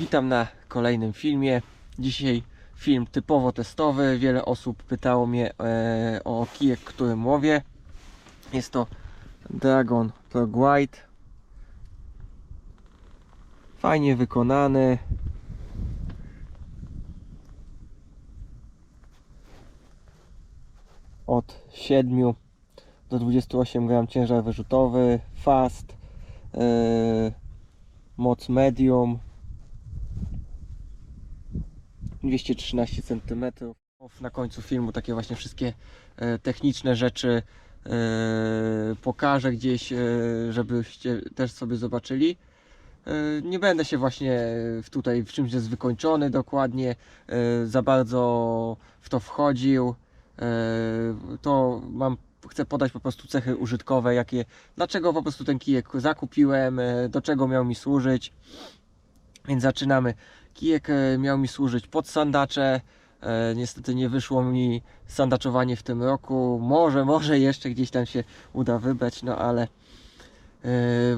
Witam na kolejnym filmie. Dzisiaj film typowo testowy. Wiele osób pytało mnie e, o kijek, którym łowię. Jest to Dragon Prog White. Fajnie wykonany. Od 7 do 28 gram ciężar wyrzutowy, fast, e, moc medium, 213 cm. Na końcu filmu takie właśnie wszystkie e, techniczne rzeczy e, pokażę gdzieś, e, żebyście też sobie zobaczyli. Nie będę się właśnie tutaj w czymś jest wykończony dokładnie, za bardzo w to wchodził. To mam, chcę podać po prostu cechy użytkowe, jakie, dlaczego po prostu ten kijek zakupiłem, do czego miał mi służyć. Więc zaczynamy. Kijek e, miał mi służyć pod sandacze. E, Niestety nie wyszło mi sandaczowanie w tym roku. Może, może jeszcze gdzieś tam się uda wybrać, no ale e,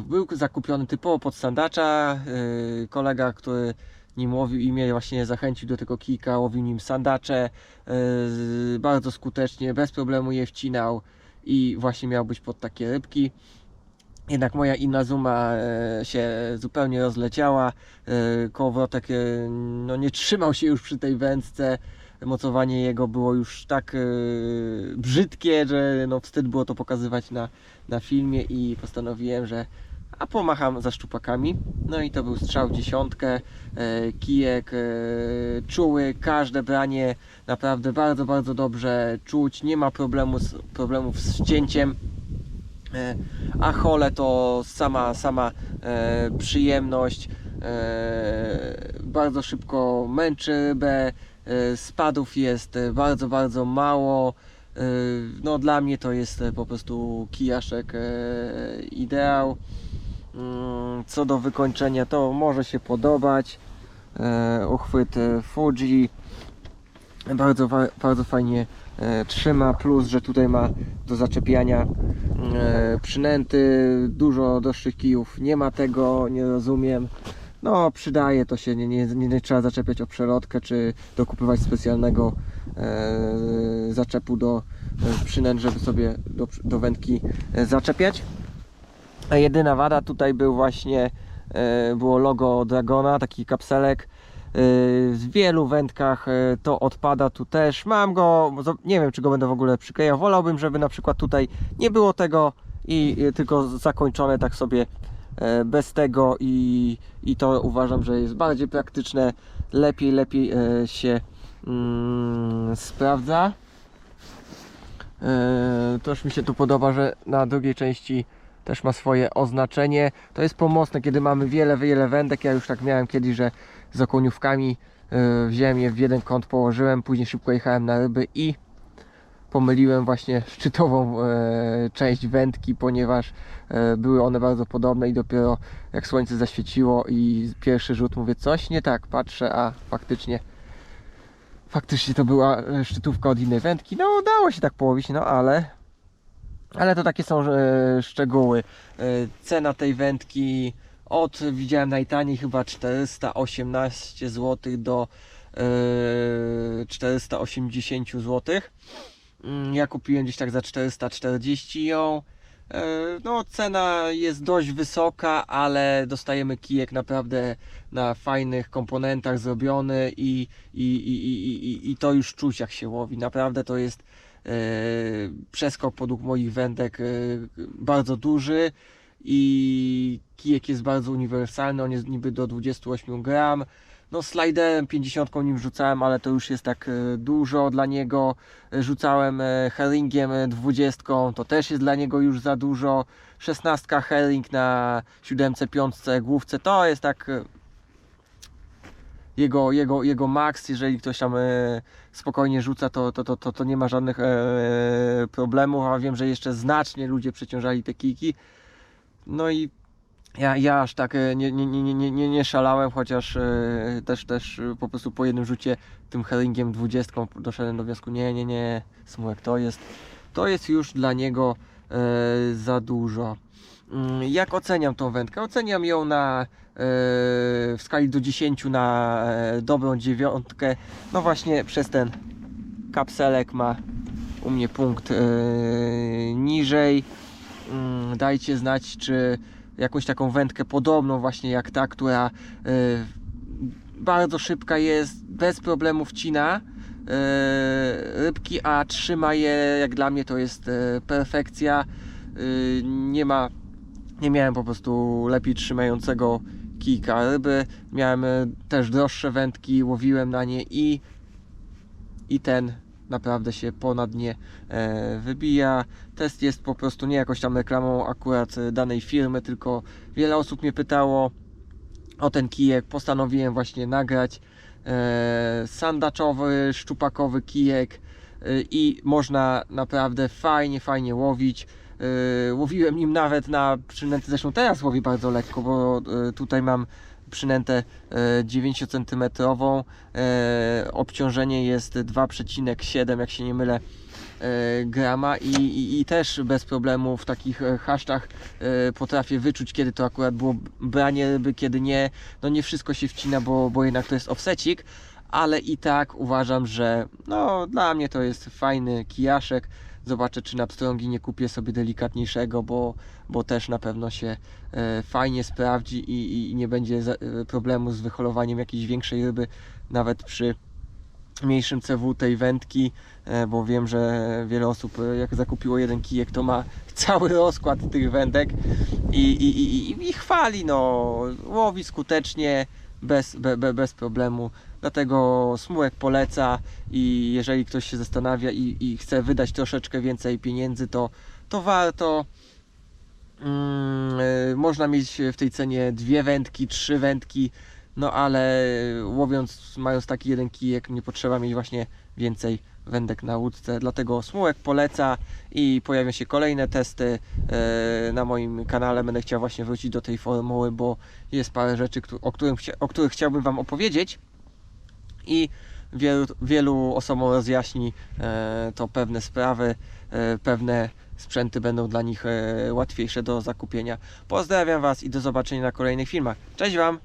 był zakupiony typowo pod sandacza. Kolega, który nim łowił i mnie właśnie zachęcił do tego kijka, łowił nim sandacze. Bardzo skutecznie, bez problemu je wcinał i właśnie miał być pod takie rybki. Jednak moja inna zuma e, się zupełnie rozleciała. E, Kołowrotek e, no, nie trzymał się już przy tej wędce. Mocowanie jego było już tak brzydkie, że no, wstyd było to pokazywać na, na filmie i postanowiłem, że a pomacham za szczupakami. No i to był strzał dziesiątkę, kijek czuły, każde branie naprawdę bardzo, bardzo dobrze czuć. Nie ma problemu z, problemów z ścięciem. E, a chole to sama, sama e, przyjemność. E, bardzo szybko męczy rybę. Spadów jest bardzo, bardzo mało. No dla mnie to jest po prostu kijaszek ideał. Mm, Co do wykończenia to może się podobać. Uchwyt Fuji bardzo, bardzo fajnie e, trzyma, plus, że tutaj ma do zaczepiania e, przynęty, dużo doższych kijów, nie ma tego, nie rozumiem. No, przydaje to się, nie, nie, nie, trzeba zaczepiać o przelotkę, czy dokupywać specjalnego e, zaczepu do przynęt, żeby sobie do, do wędki zaczepiać. A jedyna wada tutaj był właśnie, było logo Dragona, taki kapselek. E, W wielu wędkach e, to odpada tu też. Mam go, nie wiem czy go będę w ogóle przyklejał. Wolałbym, żeby na przykład tutaj nie było tego i e, tylko zakończone tak sobie bez tego i, i to uważam, że jest bardziej praktyczne. Lepiej, lepiej się mm, sprawdza. Też mi się tu podoba, że na drugiej części też ma swoje oznaczenie. To jest pomocne, kiedy mamy wiele, wiele wędek. Ja już tak miałem kiedyś, że z okoniówkami e, wziąłem je w jeden kąt, położyłem, później szybko jechałem na ryby i pomyliłem właśnie szczytową e, część wędki, ponieważ e, były one bardzo podobne i dopiero jak słońce zaświeciło i pierwszy rzut mówię coś nie tak, patrzę, a faktycznie faktycznie to była szczytówka od innej wędki. No udało się tak połowić, no ale ale to takie są e, szczegóły. E, cena tej wędki od widziałem najtaniej chyba 418 zł do e, 480 zł. Mm, Ja kupiłem gdzieś tak za 440 ją. E, No, cena jest dość wysoka, ale dostajemy kijek naprawdę na fajnych komponentach zrobiony i, i, i, i, i, i to już czuć jak się łowi. Naprawdę to jest e, przeskok podług moich wędek e, bardzo duży i kijek jest bardzo uniwersalny, on jest niby do 28 gram. No sliderem 50 nim rzucałem, ale to już jest tak e, dużo dla niego. E, Rzucałem e, herringiem e, 20, to też jest dla niego już za dużo. 16 herring na 7, 5 główce to jest tak e, jego, jego, jego max, jeżeli ktoś tam e, spokojnie rzuca, to, to, to, to, to nie ma żadnych e, problemów, a wiem, że jeszcze znacznie ludzie przeciążali te kijki. No i ja, ja aż tak e, nie, nie, nie, nie, nie, nie szalałem, chociaż e, też, też po prostu po jednym rzucie tym herringiem 20 doszedłem do wniosku, nie, nie, nie, smułek, to jest, to jest już dla niego e, za dużo. Mm, Jak oceniam tą wędkę? Oceniam ją na e, w skali do 10 na e, dobrą dziewiątkę. No właśnie przez ten kapselek ma u mnie punkt e, niżej. Mm, Dajcie znać, czy jakąś taką wędkę podobną właśnie jak ta, która bardzo szybka jest, bez problemu wcina rybki, a trzyma je, jak dla mnie to jest perfekcja. Nie ma, nie miałem po prostu lepiej trzymającego kijka ryby. Miałem e, też droższe wędki, łowiłem na nie i, i ten naprawdę się ponad nie e, wybija. Test jest po prostu nie jakoś tam reklamą akurat e, danej firmy, tylko wiele osób mnie pytało o ten kijek. Postanowiłem właśnie nagrać sandaczowy, szczupakowy kijek i można naprawdę fajnie, fajnie łowić. E, łowiłem nim nawet na przynęty, zresztą teraz łowię bardzo lekko, bo e, tutaj mam przynętę e, 9 cm. E, obciążenie jest 2,7 jak się nie mylę grama i, i, i też bez problemu w takich e, haszczach e, potrafię wyczuć kiedy to akurat było branie ryby, kiedy nie. No nie wszystko się wcina, bo, bo jednak to jest offsecik, ale i tak uważam, że no dla mnie to jest fajny kijaszek. Zobaczę czy na pstrągi nie kupię sobie delikatniejszego, bo, bo też na pewno się e, fajnie sprawdzi i, i nie będzie e, problemu z wyholowaniem jakiejś większej ryby nawet przy mniejszym CW tej wędki, e, bo wiem, że wiele osób jak zakupiło jeden kijek, to ma cały rozkład tych wędek i, i, i, i, i chwali, no, łowi skutecznie, bez, be, be, bez problemu. Dlatego Smułek poleca i jeżeli ktoś się zastanawia i, i chce wydać troszeczkę więcej pieniędzy, to, to warto. E, można mieć w tej cenie dwie wędki, trzy wędki, no ale łowiąc, mając taki jeden kijek, nie potrzeba mieć właśnie więcej wędek na łódce. Dlatego Smułek poleca i pojawią się kolejne testy e, na moim kanale. Będę chciał właśnie wrócić do tej formuły, bo jest parę rzeczy, o, którym, chcia- o których chciałbym Wam opowiedzieć i wielu, wielu osobom rozjaśni e, to pewne sprawy, e, pewne sprzęty będą dla nich e, łatwiejsze do zakupienia. Pozdrawiam Was i do zobaczenia na kolejnych filmach. Cześć Wam!